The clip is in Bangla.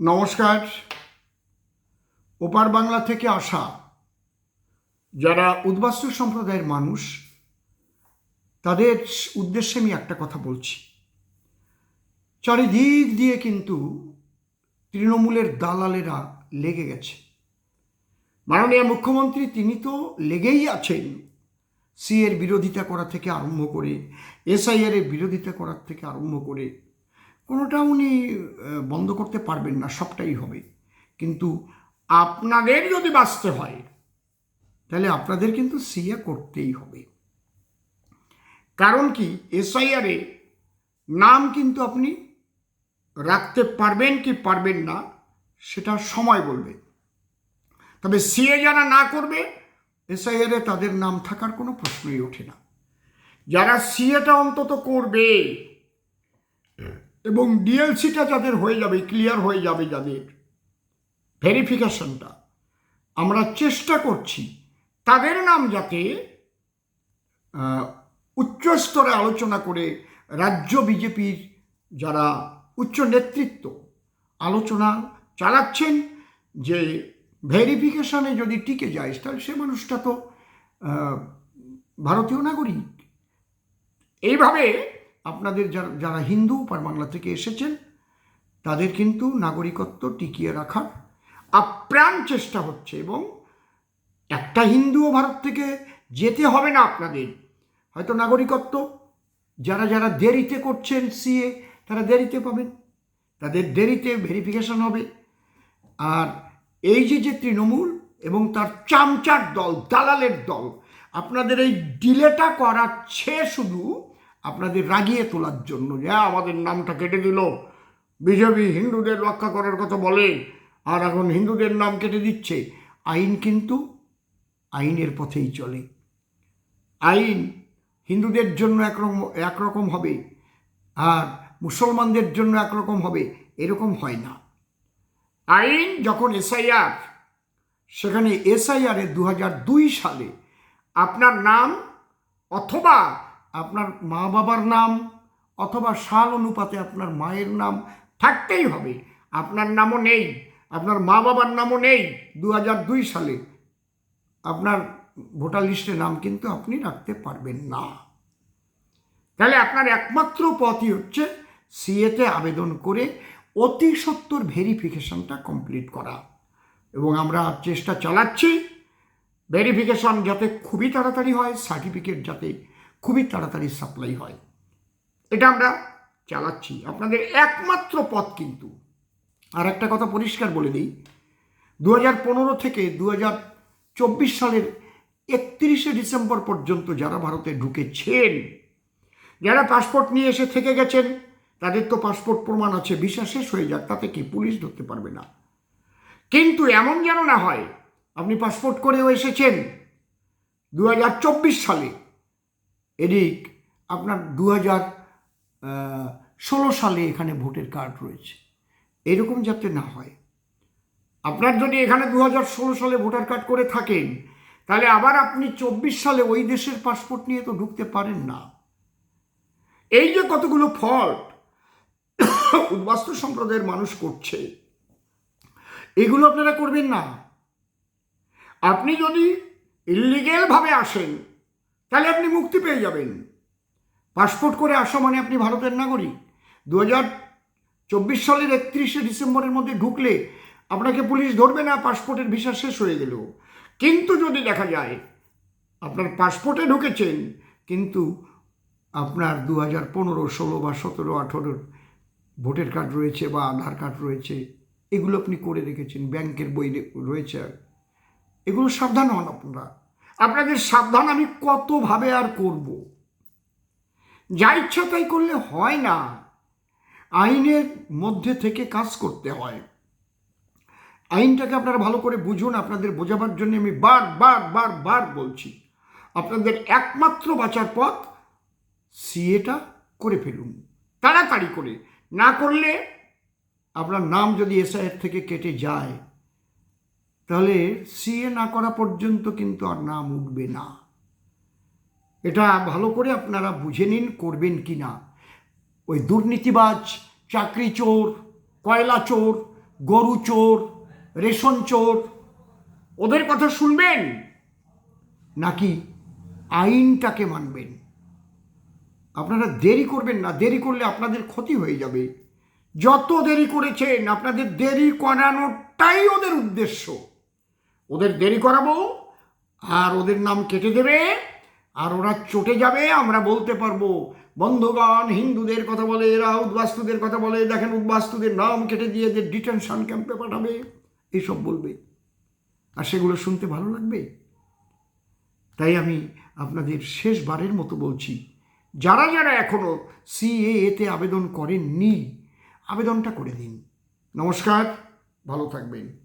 নমস্কার। ওপার বাংলা থেকে আসা যারা উদ্বাস্তু সম্প্রদায়ের মানুষ, তাদের উদ্দেশ্যে আমি একটা কথা বলছি। চারিদিক দিয়ে কিন্তু তৃণমূলের দালালেরা লেগে গেছে। মাননীয় মুখ্যমন্ত্রী তিনি তো লেগেই আছেন সি এর বিরোধিতা করা থেকে আরম্ভ করে এসআইআর এর বিরোধিতা করার থেকে আরম্ভ করে কোনোটা উনি বন্ধ করতে পারবেন না, সবটাই হবে। কিন্তু আপনাদের যদি বাঁচতে হয়, তাহলে আপনাদের কিন্তু সিএ করতেই হবে। কারণ কি, এসআইআরে নাম কিন্তু আপনি রাখতে পারবেন কি পারবেন না, সেটা সময় বলবে। তবে সিএ যারা না করবে, এসআইআরে তাদের নাম থাকার কোনো প্রশ্নই ওঠে না। যারা সিএটা অন্তত করবে এবং ডিএলসিটা যাদের হয়ে যাবে ক্লিয়ার হয়ে যাবে যাদের ভেরিফিকেশনটা আমরা চেষ্টা করছি তাদের নাম যাতে উচ্চস্তরে আলোচনা করে রাজ্য বিজেপির যারা উচ্চ নেতৃত্ব আলোচনা চালাচ্ছেন যে ভেরিফিকেশনে যদি টিকে যায়, তাহলে সে মানুষটা তো ভারতীয় নাগরিক। এইভাবে আপনাদের যারা যারা হিন্দু পার বাংলা থেকে এসেছেন, তাদের কিন্তু নাগরিকত্ব টিকিয়ে রাখার আপ্রাণ চেষ্টা হচ্ছে এবং একটা হিন্দুও ভারত থেকে যেতে হবে না আপনাদের। হয়তো নাগরিকত্ব, যারা যারা দেরিতে করছেন সিএ, তারা দেরিতে পাবেন, তাদের দেরিতে ভেরিফিকেশন হবে। আর এই যে যে তৃণমূল এবং তার চামচার দল, দালালের দল, আপনাদের এই ডিলেটা করাচ্ছে শুধু আপনাদের রাগিয়ে তোলার জন্য যে "হ্যাঁ, আমাদের নামটা কেটে দিল। বিজেপি হিন্দুদের রক্ষা করার কথা বলে আর এখন হিন্দুদের নাম কেটে দিচ্ছে। আইন কিন্তু আইনের পথেই চলে। আইন হিন্দুদের জন্য একরকম একরকম হবে আর মুসলমানদের জন্য একরকম হবে এরকম হয় না। আইন যখন এসআইআর সেখানে এসআইআরে দু হাজার দুই সালে আপনার নাম অথবা আপনার মা বাবার নাম অথবা সাল অনুপাতে আপনার মায়ের নাম থাকতেই হবে। আপনার নামও নেই, আপনার মা বাবার নামও নেই দু দুই সালে। আপনার ভোটার লিস্টে নাম কিন্তু আপনি রাখতে পারবেন না। তাহলে আপনার একমাত্র পথই হচ্ছে সিএতে আবেদন করে অতি সত্তর ভেরিফিকেশনটা কমপ্লিট করা। এবং আমরা চেষ্টা চালাচ্ছি, ভেরিফিকেশন যাতে খুবই তাড়াতাড়ি হয়, সার্টিফিকেট যাতে খুবই তাড়াতাড়ি সাপ্লাই হয়। এটা আমরা চালাচ্ছি। আপনাদের একমাত্র পথ কিন্তু। আর একটা কথা পরিষ্কার বলে দিই দু হাজার পনেরো থেকে দু চব্বিশ সালের একত্রিশে ডিসেম্বর পর্যন্ত যারা ভারতে ঢুকেছেন, যারা পাসপোর্ট নিয়ে এসে থেকে গেছেন, তাদের তো পাসপোর্ট প্রমাণ আছে, ভিসা শেষ হয়ে যাক, তাতে কি পুলিশ ধরতে পারবে না? কিন্তু এমন যেন না হয়, আপনি পাসপোর্ট করেও এসেছেন দু হাজার চব্বিশ সালে। এদিক আপনার দু হাজার ষোলো সালে এখানে ভোটের কার্ড রয়েছে। এরকম যাতে না হয়। আপনার যদি এখানে দু হাজার ষোলো সালে ভোটার কার্ড করে থাকেন, তাহলে আবার আপনি চব্বিশ সালে ওই দেশের পাসপোর্ট নিয়ে তো ঢুকতে পারেন না। এই যে কতগুলো ফল্ট উদ্বাস্তু সম্প্রদায়ের মানুষ করছে, এগুলো আপনারা করবেন না। আপনি যদি ইলিগেলভাবে আসেন তাহলে আপনি মুক্তি পেয়ে যাবেন। পাসপোর্ট করে আসা মানে আপনি ভারতের নাগরিক। দু হাজার চব্বিশ সালের একত্রিশে ডিসেম্বরের মধ্যে ঢুকলে আপনাকে পুলিশ ধরবে না, পাসপোর্টের ভিসা শেষ হয়ে গেল। কিন্তু যদি দেখা যায় আপনার পাসপোর্টে ঢুকেছেন, কিন্তু আপনার দু হাজার পনেরো, ষোলো বা সতেরো, আঠেরোর ভোটার কার্ড রয়েছে বা আধার কার্ড রয়েছে, এগুলো আপনি করে রেখেছেন, ব্যাংকের বই রয়েছে, এগুলো সাবধান হন আপনারা। আপনাদের সাবধান আমি কতভাবে আর করব। যা ইচ্ছা তাই করলে হয় না। আইনের মধ্যে থেকে কাজ করতে হয়। আইনটাকে আপনারা ভালো করে বুঝুন, আপনাদের বোঝাবার জন্য আমি বার বার বার বার বলছি। আপনাদের একমাত্র বাঁচার পথ সিএটা করে ফেলুন। তাড়াতাড়ি করে। না করলে আপনার নাম যদি এসআইয়ের থেকে কেটে যায় তাহলে সিএ না করা পর্যন্ত কিন্তু আর নাম উঠবে না। এটা ভালো করে আপনারা বুঝে নিন, করবেন কি না। ওই দুর্নীতিবাজ, চাকরি চোর, কয়লা চোর, গরু চোর, রেশন চোর, ওদের কথা শুনবেন? নাকি আইনটাকে মানবেন? আপনারা দেরি করবেন না, দেরি করলে আপনাদের ক্ষতি হয়ে যাবে। যত দেরি করেছেন, আপনাদের দেরি করানোটাই ওদের উদ্দেশ্য। ওদের দেরি করাবো, আর ওদের নাম কেটে দেবে, আর ওরা চটে যাবে, আমরা বলতে পারব, বন্ধুগণ, হিন্দুদের কথা বলে, এরা উদ্বাস্তুদের কথা বলে, দেখেন উদ্বাস্তুদের নাম কেটে দিয়ে এদের ডিটেনশন ক্যাম্পে পাঠাবে এইসব বলবে। আর সেগুলো শুনতে ভালো লাগবে? তাই আমি আপনাদের শেষবারের মতো বলছি, যারা যারা এখনও সিএতে আবেদন করেননি, আবেদনটা করে দিন। নমস্কার, ভালো থাকবেন।